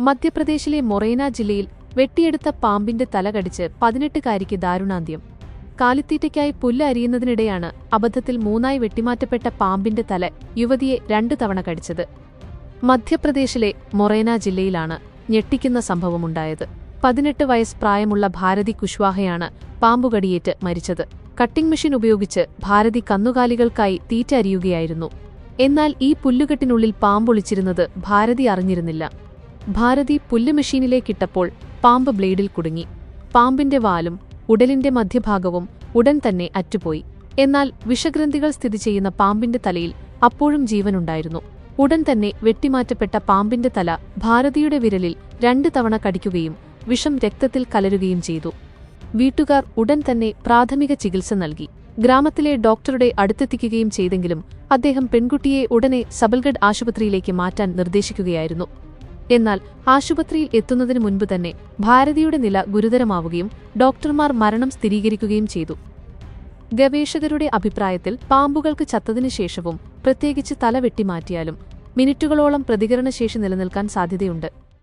മധ്യപ്രദേശിലെ മൊറേന ജില്ലയിൽ വെട്ടിയെടുത്ത പാമ്പിന്റെ തല കടിച്ച് പതിനെട്ടുകാരിക്ക് ദാരുണാന്ത്യം. കാലിത്തീറ്റയ്ക്കായി പുല്ല് അരിയുന്നതിനിടെയാണ് അബദ്ധത്തിൽ മൂന്നായി വെട്ടിമാറ്റപ്പെട്ട പാമ്പിന്റെ തല യുവതിയെ രണ്ടു തവണ കടിച്ചത്. മധ്യപ്രദേശിലെ മൊറേന ജില്ലയിലാണ് ഞെട്ടിക്കുന്ന സംഭവമുണ്ടായത്. പതിനെട്ട് വയസ്സ് പ്രായമുള്ള ഭാരതി കുശ്വാഹയാണ് പാമ്പുകടിയേറ്റ് മരിച്ചത്. കട്ടിംഗ് മെഷീൻ ഉപയോഗിച്ച് ഭാരതി കന്നുകാലികൾക്കായി തീറ്റ അരിയുകയായിരുന്നു. എന്നാൽ ഈ പുല്ലുകെട്ടിനുള്ളിൽ പാമ്പൊളിച്ചിരുന്നത് ഭാരതി അറിഞ്ഞിരുന്നില്ല. ഭാരതി പുല്ല് മെഷീനിലേക്കിട്ടപ്പോൾ പാമ്പ് ബ്ലേഡിൽ കുടുങ്ങി. പാമ്പിന്റെ വാലും ഉടലിന്റെ മധ്യഭാഗവും ഉടൻ തന്നെ അറ്റുപോയി. എന്നാൽ വിഷഗ്രന്ഥികൾ സ്ഥിതി ചെയ്യുന്ന പാമ്പിന്റെ തലയിൽ അപ്പോഴും ജീവനുണ്ടായിരുന്നു. ഉടൻ തന്നെ വെട്ടിമാറ്റപ്പെട്ട പാമ്പിന്റെ തല ഭാരതിയുടെ വിരലിൽ രണ്ട് തവണ കടിക്കുകയും വിഷം രക്തത്തിൽ കലരുകയും ചെയ്തു. വീട്ടുകാർ ഉടൻ തന്നെ പ്രാഥമിക ചികിത്സ നൽകി. ഗ്രാമത്തിലെ ഡോക്ടറുടെ അടുത്തെത്തിക്കുകയും ചെയ്തെങ്കിലും അദ്ദേഹം പെൺകുട്ടിയെ ഉടനെ സബൽഗഡ് ആശുപത്രിയിലേക്ക് മാറ്റാൻ നിർദ്ദേശിക്കുകയായിരുന്നു. എന്നാൽ ആശുപത്രിയിൽ എത്തുന്നതിന് മുൻപ് തന്നെ ഭാരതിയുടെ നില ഗുരുതരമാവുകയും ഡോക്ടർമാർ മരണം സ്ഥിരീകരിക്കുകയും ചെയ്തു. ഗവേഷകരുടെ അഭിപ്രായത്തിൽ പാമ്പുകൾക്ക് ചത്തതിനു ശേഷവും പ്രത്യേകിച്ച് തല വെട്ടിമാറ്റിയാലും മിനിറ്റുകളോളം പ്രതികരണശേഷി നിലനിൽക്കാൻ സാധ്യതയുണ്ട്.